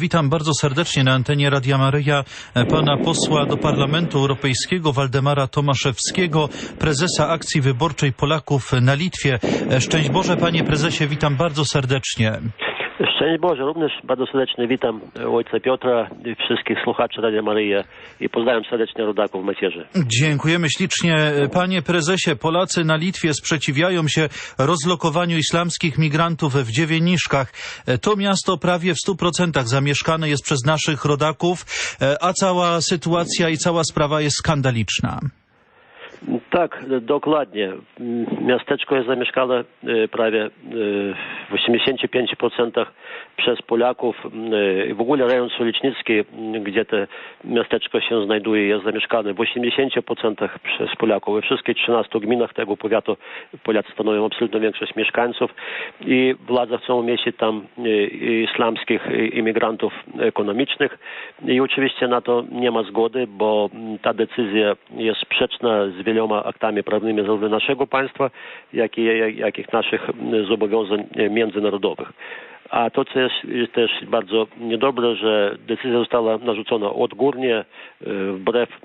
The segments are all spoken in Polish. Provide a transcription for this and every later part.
Witam bardzo serdecznie na antenie Radia Maryja e, pana posła do Parlamentu Europejskiego Waldemara Tomaszewskiego, prezesa akcji wyborczej Polaków na Litwie. E, Szczęść Boże, panie prezesie, witam bardzo serdecznie. Szczęść Boże, również bardzo serdecznie witam ojca Piotra i wszystkich słuchaczy Radia Maryja i pozdrawiam serdecznie rodaków w macierzy. Dziękujemy ślicznie. Panie prezesie, Polacy na Litwie sprzeciwiają się rozlokowaniu islamskich migrantów w Dziewieniszkach. E, To miasto prawie w 100% zamieszkane jest przez naszych rodaków, e, a cała sytuacja i cała sprawa jest skandaliczna. Tak, dokładnie. Miasteczko jest zamieszkane e, prawie e, w 85% przez Polaków. E, W ogóle rejon Solicnicki, gdzie to miasteczko się znajduje, jest zamieszkane w 80% przez Polaków. We wszystkich 13 gminach tego powiatu Polacy stanowią absolutną większość mieszkańców i władza chcą umieścić tam islamskich imigrantów ekonomicznych i oczywiście na to nie ma zgody, bo ta decyzja jest sprzeczna z wieloma aktami prawnymi zarówno naszego państwa, jak i jakich naszych zobowiązań międzynarodowych. A to, co jest, jest też bardzo niedobre, że decyzja została narzucona odgórnie, e, wbrew e,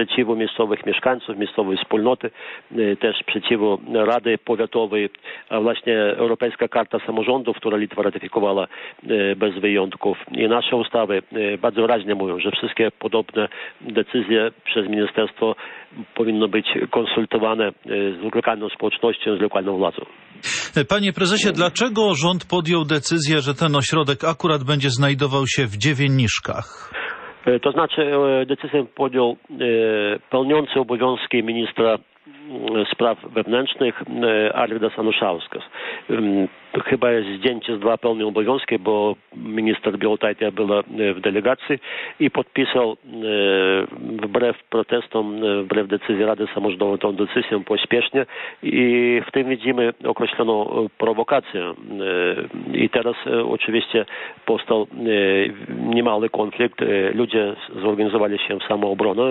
sprzeciwu miejscowych mieszkańców, miejscowej wspólnoty, e, też sprzeciwu Rady Powiatowej, a właśnie Europejska Karta Samorządów, która Litwa ratyfikowała bez wyjątków i nasze ustawy bardzo wyraźnie mówią, że wszystkie podobne decyzje przez ministerstwo powinno być konsultowane z lokalną społecznością, z lokalną władzą. Panie prezesie, dlaczego rząd podjął decyzję, że ten ośrodek akurat będzie znajdował się w Dziewieniszkach? To znaczy decyzję podjął pełniący obowiązki ministra spraw wewnętrznych Arvidas Anušauskas. Chyba zdjęcie z dwa pełne obowiązki, bo minister Białotajtia była w delegacji i podpisał wbrew protestom, wbrew decyzji Rady Samorządowej tą decyzję pośpiesznie i w tym widzimy określoną prowokację. I teraz oczywiście powstał niemały konflikt. Ludzie zorganizowali się w samoobronę.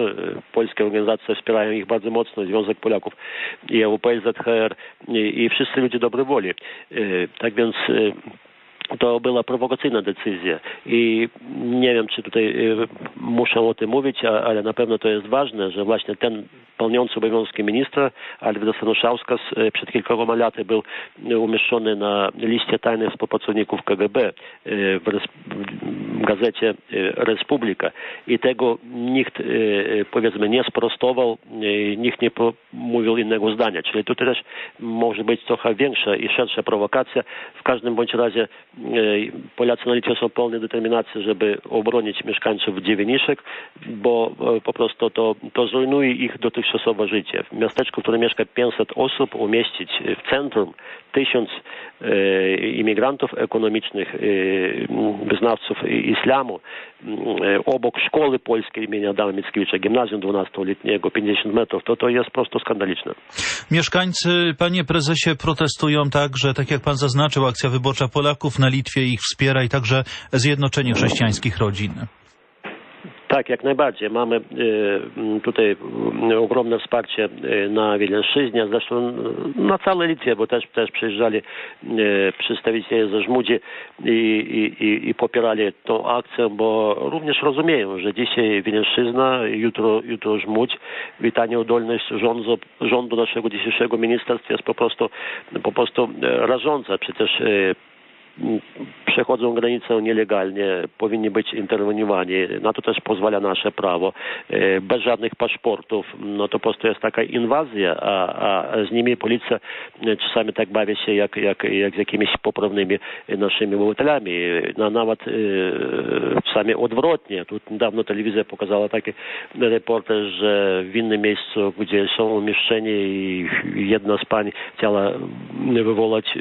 Polskie organizacje wspierają ich bardzo mocno, Związek Polaków i EWP, ZHR i, i wszyscy ludzie dobrej woli. Tak więc to była prowokacyjna decyzja. I nie wiem, czy tutaj muszę o tym mówić, ale na pewno to jest ważne, że właśnie ten pełniący obowiązki ministra Alvydas Anušauskas przed kilkoma laty był umieszczony na liście tajnych współpracowników KGB w gazecie Republika i tego nikt powiedzmy nie sprostował, nikt nie mówił innego zdania, czyli tutaj też może być trochę większa i szersza prowokacja. W każdym bądź razie Polacy na są pełne determinacji, żeby obronić mieszkańców Dziewieniszek, bo po prostu to, to zrujnuje ich dotychczasowe życie. W miasteczku, w którym mieszka 500 osób, umieścić w centrum tysiąc e, imigrantów ekonomicznych, e, wyznawców islamu, e, obok szkoły polskiej imienia Adama Mickiewicza, gimnazjum 12-letniego, 50 metrów, to to jest po prostu skandaliczne. Mieszkańcy, panie prezesie, protestują tak, że tak jak pan zaznaczył, akcja wyborcza Polaków na Litwie ich wspiera i także Zjednoczenie Chrześcijańskich Rodzin. Tak, jak najbardziej. Mamy e, tutaj ogromne wsparcie na Wileńszczyźnie, zresztą na całej Litwie, bo też, też przyjeżdżali przedstawiciele ze Żmudzi i, i, i popierali tą akcję, bo również rozumieją, że dzisiaj Wileńszczyzna, jutro, jutro Żmudź, witanie udolność rządu, rządu naszego dzisiejszego ministerstwa jest po prostu, po prostu rażąca. Przecież przechodzą granicę nielegalnie, powinni być interweniowani. Na to też pozwala nasze prawo. Bez żadnych paszportów. No to po prostu jest taka inwazja, a, a z nimi policja czasami tak bawi się jak, jak, jak z jakimiś poprawnymi naszymi obywatelami. No, nawet e, czasami odwrotnie. Tu niedawno telewizja pokazała taki reportaż, że w innym miejscu, gdzie są umieszczeni i jedna z pań chciała wywołać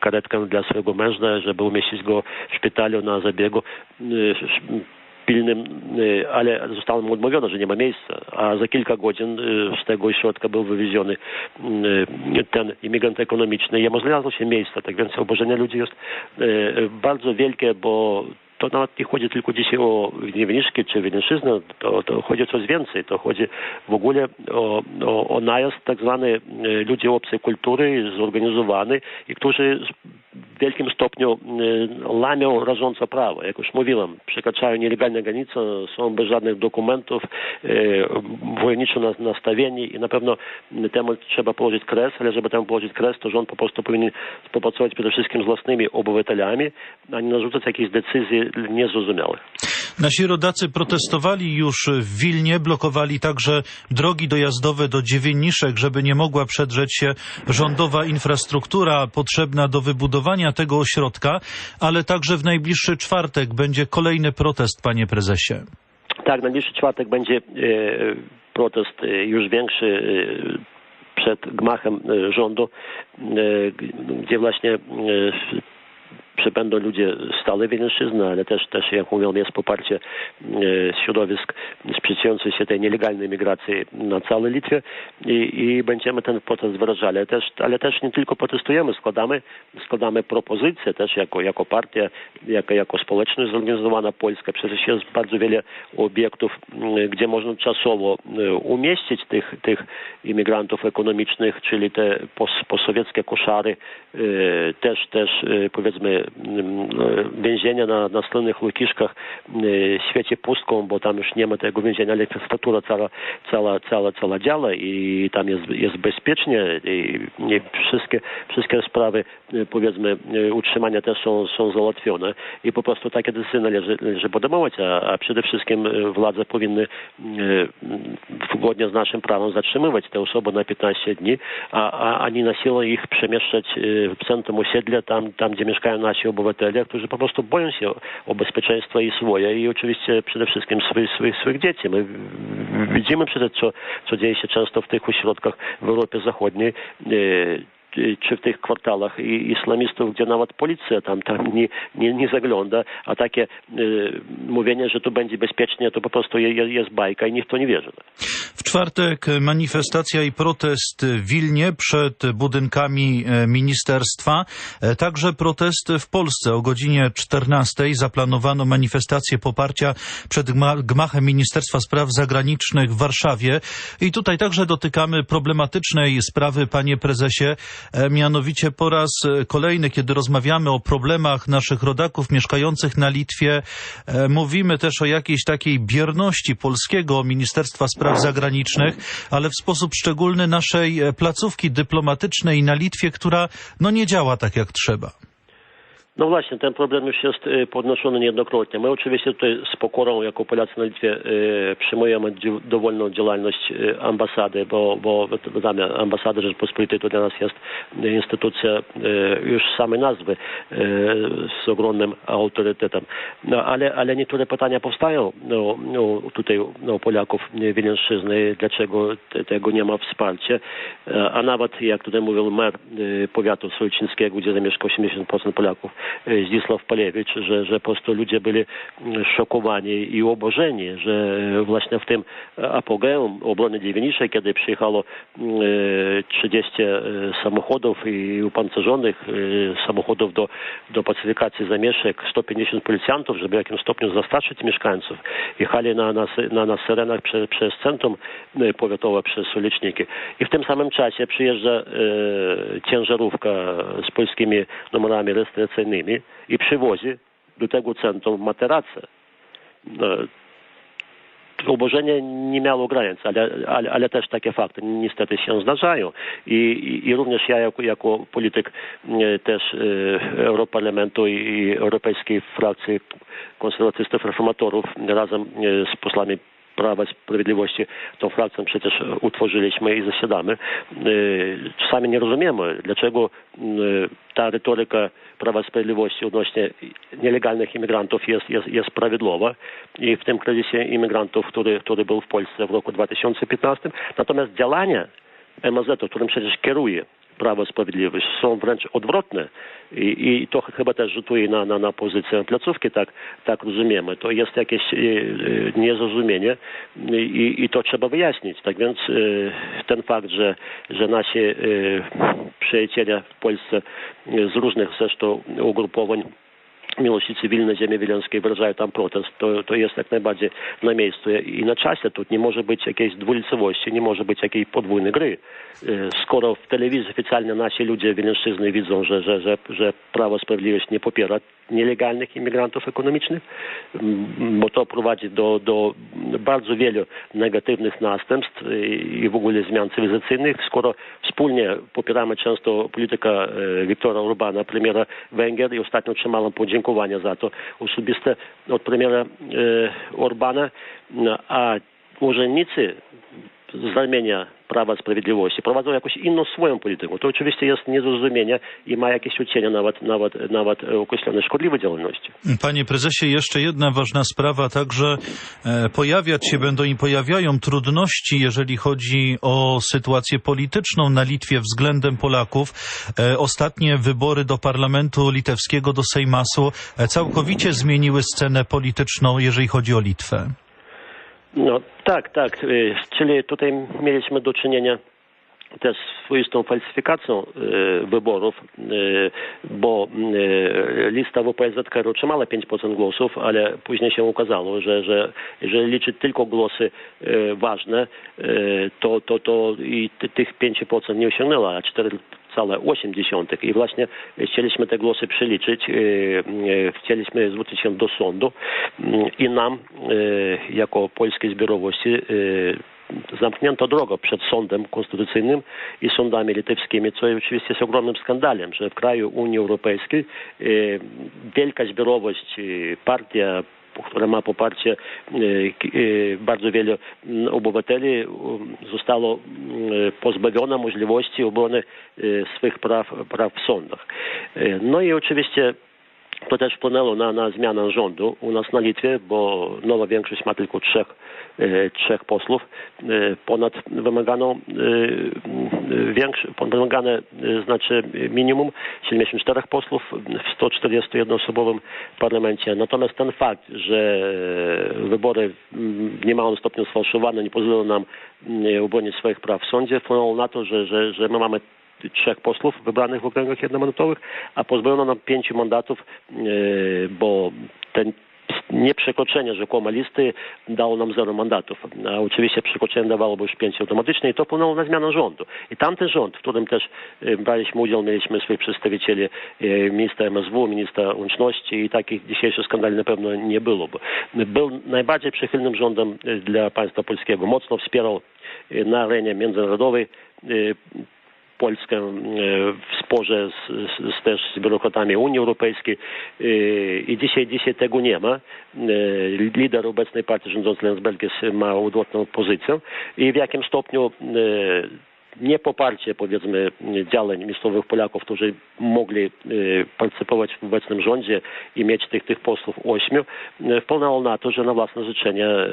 karetkę dla swojego męża, żeby umieścić go w szpitalu na zabiegu pilnym, ale zostało mu odmówiono, że nie ma miejsca, a za kilka godzin z tego ośrodka był wywieziony ten imigrant ekonomiczny. Jemu znalazło się miejsce, tak więc oburzenie ludzi jest bardzo wielkie, bo to nawet nie chodzi tylko dzisiaj o Wieniszki czy Wieniszczyznę, to, chodzi o coś więcej. To chodzi w ogóle o, najazd tak zwany ludzi obcej kultury, zorganizowany i którzy w wielkim stopniu e, łamią rażąco prawo. Jak już mówiłem, przekraczają nielegalne granice, są bez żadnych dokumentów, e, wojowniczo na- nastawieni i na pewno temu trzeba położyć kres, ale żeby tam położyć kres, to rząd po prostu powinien współpracować przede wszystkim z własnymi obywatelami, a nie narzucać jakichś decyzji niezrozumiałych. Nasi rodacy protestowali już w Wilnie, blokowali także drogi dojazdowe do Dziewieniszek, żeby nie mogła przedrzeć się rządowa infrastruktura potrzebna do wybudowania tego ośrodka, ale także w najbliższy czwartek będzie kolejny protest, panie prezesie. Tak, najbliższy czwartek będzie e, protest e, już większy e, przed gmachem rządu, gdzie właśnie przybędą ludzie z całej ale też, też jak mówiłem, jest poparcie e, środowisk sprzeciwiających się tej nielegalnej migracji na całej Litwie i, i będziemy ten protest wyrażali. Ale też, ale też nie tylko protestujemy, składamy, składamy propozycje też jako, jako partia, jako, jako społeczność zorganizowana Polska. Przecież jest bardzo wiele obiektów, m, gdzie można czasowo e, umieścić tych, tych imigrantów ekonomicznych, czyli te pos, posowieckie koszary, e, też, też powiedzmy więzienia na, na słynnych Łukiszkach e, świecie pustką, bo tam już nie ma tego więzienia, ale infrastruktura cała, cała, cała, cała działa i tam jest, jest bezpiecznie i, i wszystkie, wszystkie sprawy e, powiedzmy e, utrzymania też są, są załatwione i po prostu takie decyzje należy, należy podejmować, a, a przede wszystkim e, władze powinny e, zgodnie z naszym prawem zatrzymywać te osoby na 15 dni, a, a, a nie na siłę ich przemieszczać e, w centrum osiedla, tam, tam gdzie mieszkają nasi obywatele, którzy po prostu boją się o, bezpieczeństwo i swoje i oczywiście przede wszystkim swoich, swoich, swoich dzieci. My widzimy przecież, co, co dzieje się często w tych ośrodkach w Europie Zachodniej. e, czy w tych kwartalach islamistów, gdzie nawet policja tam, tam nie, nie, nie zagląda, a takie e, mówienie, że tu będzie bezpiecznie, to po prostu je, je, jest bajka i nikt to nie wierzy. W czwartek manifestacja i protest w Wilnie przed budynkami e, ministerstwa. E, Także protest w Polsce. O godzinie 14 zaplanowano manifestację poparcia przed gma- gmachem Ministerstwa Spraw Zagranicznych w Warszawie. I tutaj także dotykamy problematycznej sprawy, panie prezesie, mianowicie po raz e, kolejny, kiedy rozmawiamy o problemach naszych rodaków mieszkających na Litwie, e, mówimy też o jakiejś takiej bierności polskiego Ministerstwa Spraw Zagranicznych, ale w sposób szczególny naszej e, placówki dyplomatycznej na Litwie, która no nie działa tak jak trzeba. No właśnie, ten problem już jest e, podnoszony niejednokrotnie. My oczywiście tutaj z pokorą jako Polacy na Litwie e, przyjmujemy dowolną działalność e, ambasady, bo, bo wiadomo, ambasada Rzeczpospolitej to dla nas jest instytucja już samej nazwy z ogromnym autorytetem. No ale, ale niektóre pytania powstają no, no, tutaj no, Polaków Wileńszczyzny, dlaczego te, tego nie ma wsparcia, a nawet jak tutaj mówił mer powiatu solicińskiego, gdzie zamieszka 80% Polaków, Zdzisław Palewicz, że, że po prostu ludzie byli mm, szokowani i oburzeni, że właśnie w tym apogeum obrony Dziewieniszek, kiedy przyjechało mm, e, 30 e, samochodów i upancerzonych e, samochodów do, do pacyfikacji zamieszek, 150 policjantów, żeby w jakimś stopniu zastraszyć mieszkańców. Jechali na, na, na, na syrenach prze, przez centrum e, powiatowe, przez uliczniki. I w tym samym czasie przyjeżdża e, ciężarówka z polskimi numerami rejestracyjnymi i przywozi do tego centrum materace. E, Oburzenie nie miało granic, ale, ale, ale też takie fakty niestety się zdarzają. I, i, i również ja jako, jako polityk też e, Europarlamentu i, i Europejskiej Frakcji Konserwatystów Reformatorów razem z posłami Prawa i Sprawiedliwości tą frakcję przecież utworzyliśmy i zasiadamy. E, Czasami nie rozumiemy, dlaczego e, ta retoryka Prawa i Sprawiedliwości odnośnie nielegalnych imigrantów jest, jest, jest prawidłowa i w tym kryzysie imigrantów, który, który był w Polsce w roku 2015. Natomiast działania MSZ, którym przecież kieruje Prawo Sprawiedliwość, są wręcz odwrotne i, i to chyba też rzutuje na, na, na pozycję placówki, tak, tak rozumiemy. To jest jakieś e, e, niezrozumienie i, i to trzeba wyjaśnić. Tak więc e, ten fakt, że, że nasi przyjaciele w Polsce z różnych zresztą ugrupowań miłości cywilnej ziemi wileńskiej wyrażają tam protest, to, to jest jak najbardziej na miejscu i na czasie. Tu nie może być jakiejś dwulicowości, nie może być jakiejś podwójnej gry. E, Skoro w telewizji oficjalnie nasi ludzie wileńszczyzny widzą, że, że, że, że Prawo Sprawiedliwość nie popiera nielegalnych imigrantów ekonomicznych, bo to prowadzi do, do bardzo wielu negatywnych następstw i w ogóle zmian cywilizacyjnych, skoro wspólnie popieramy często politykę e, Wiktora Orbana, premiera Węgier i ostatnio otrzymałem podziękowania za to osobiste od premiera e, Orbana, a urzędnicy z ramienia Prawa i Sprawiedliwości prowadzą jakąś inną swoją politykę. To oczywiście jest niezrozumienie i ma jakieś odcienie nawet, nawet, nawet e, określonej szkodliwej działalności. Panie prezesie, jeszcze jedna ważna sprawa, także e, pojawiać się będą i pojawiają trudności, jeżeli chodzi o sytuację polityczną na Litwie względem Polaków. E, Ostatnie wybory do parlamentu litewskiego, do Sejmasu e, całkowicie zmieniły scenę polityczną, jeżeli chodzi o Litwę. No tak, tak. Y, Czyli tutaj mieliśmy do czynienia też swoistą falsyfikacją y, wyborów, y, bo lista WPZK otrzymała 5% głosów, ale później się okazało, że, że jeżeli liczyć tylko głosy ważne, to, to, to i ty, tych 5% nie osiągnęła, a 4 całe 80. I właśnie chcieliśmy te głosy przeliczyć, e, e, chcieliśmy zwrócić się do sądu mm, i nam, jako polskiej zbiorowości, zamknięto drogę przed sądem konstytucyjnym i sądami litewskimi, co oczywiście jest ogromnym skandalem, że w kraju Unii Europejskiej wielka zbiorowość, partia, która ma poparcie e, e, bardzo wielu mm, obywateli, um, zostało mm, pozbawiona możliwości obrony e, swych praw, praw w sądach. E, No i oczywiście to też wpłynęło na, na zmianę rządu u nas na Litwie, bo nowa większość ma tylko trzech, e, trzech posłów. E, ponad wymaganą e, wymagane znaczy minimum 74 posłów w 141-osobowym parlamencie. Natomiast ten fakt, że wybory w niemałym stopniu sfałszowane nie pozwolą nam obronić swoich praw w sądzie, wpłynęło na to, że, że, że my mamy trzech posłów wybranych w okręgach jednomandatowych, a pozbawiono nam pięciu mandatów, e, bo ten nieprzekroczenie rzekomo listy dało nam zero mandatów. A oczywiście przekroczenie dawałoby już pięć automatycznie i to wpłynęło na zmianę rządu. I tamten rząd, w którym też e, braliśmy udział, mieliśmy swoich przedstawicieli, e, ministra MSW, ministra łączności i takich dzisiejszych skandali na pewno nie byłoby. Był najbardziej przychylnym rządem dla państwa polskiego. Mocno wspierał na arenie międzynarodowej Polskę e, w sporze z, z, też z biurokratami Unii Europejskiej E, i dzisiaj, dzisiaj tego nie ma. E, Lider obecnej partii rządzącej Lensbergis ma odwrotną pozycję i w jakim stopniu niepoparcie powiedzmy działań miejscowych Polaków, którzy mogli e, partycypować w obecnym rządzie i mieć tych, tych posłów ośmiu, e, wpłynęło na to, że na własne życzenie e,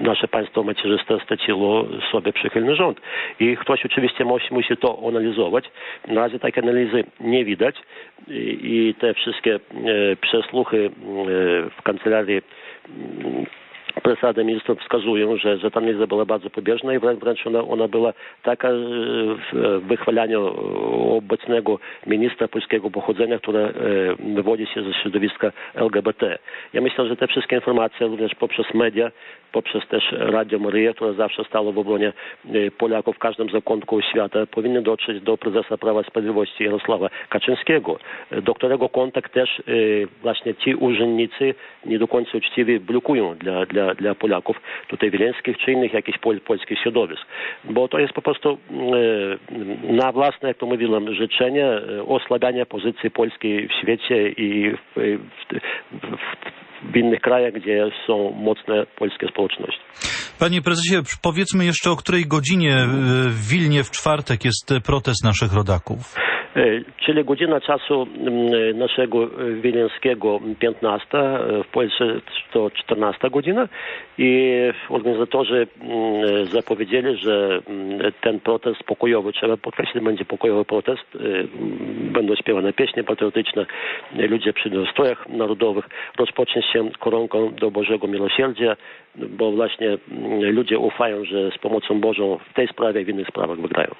nasze państwo macierzyste straciło sobie przychylny rząd. I ktoś oczywiście musi, musi to analizować. Na razie takiej analizy nie widać i, i te wszystkie przesłuchy w kancelarii Presady ministrów wskazują, że, że ta analiza była bardzo pobieżna i wręcz, ona, ona była taka e, w wychwalaniu obecnego ministra polskiego pochodzenia, które wywodzi się ze środowiska LGBT. Ja myślę, że te wszystkie informacje również poprzez media, poprzez też Radio Maryja, które zawsze stało w obronie e, Polaków w każdym zakątku świata, powinny dotrzeć do prezesa Prawa i Sprawiedliwości Jarosława Kaczyńskiego, e, do którego kontakt też właśnie ci urzędnicy nie do końca uczciwie blokują dla, dla, dla Polaków, tutaj wileńskich czy innych jakichś pol, polskich środowisk. Bo to jest po prostu e, na własne, jak to mówiłem, życzenie e, osłabiania pozycji Polski w świecie i w, w, w, w innych krajach, gdzie są mocne polskie społeczności. Panie prezesie, powiedzmy jeszcze o której godzinie e, w Wilnie w czwartek jest e, protest naszych rodaków. E, Czyli godzina czasu mm, naszego e, wileńskiego 15, e, w Polsce to 14 godzina i organizatorzy mm, zapowiedzieli, że mm, ten protest pokojowy, trzeba podkreślić, będzie pokojowy protest, e, będą śpiewane pieśni patriotyczne, e, ludzie przyjdą w strojach narodowych, rozpocznie się koronką do Bożego Miłosierdzia, bo właśnie ludzie ufają, że z pomocą Bożą w tej sprawie i w innych sprawach wygrają.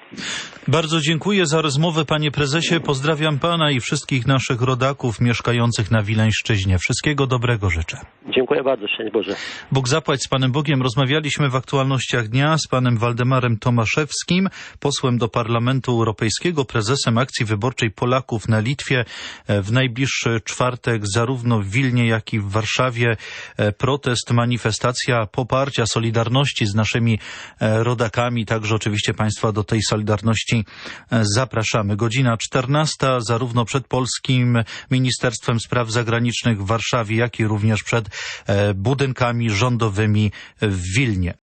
Bardzo dziękuję za rozmowę, panie prezesie. Prezesie, pozdrawiam pana i wszystkich naszych rodaków mieszkających na Wileńszczyźnie. Wszystkiego dobrego życzę. Dziękuję bardzo, szczęść Boże. Bóg zapłać z Panem Bogiem. Rozmawialiśmy w aktualnościach dnia z Panem Waldemarem Tomaszewskim, posłem do Parlamentu Europejskiego, prezesem akcji wyborczej Polaków na Litwie. E, W najbliższy czwartek zarówno w Wilnie, jak i w Warszawie e, protest, manifestacja poparcia, solidarności z naszymi e, rodakami. Także oczywiście Państwa do tej solidarności zapraszamy. Godzina 14, zarówno przed Polskim Ministerstwem Spraw Zagranicznych w Warszawie, jak i również przed e, budynkami rządowymi w Wilnie.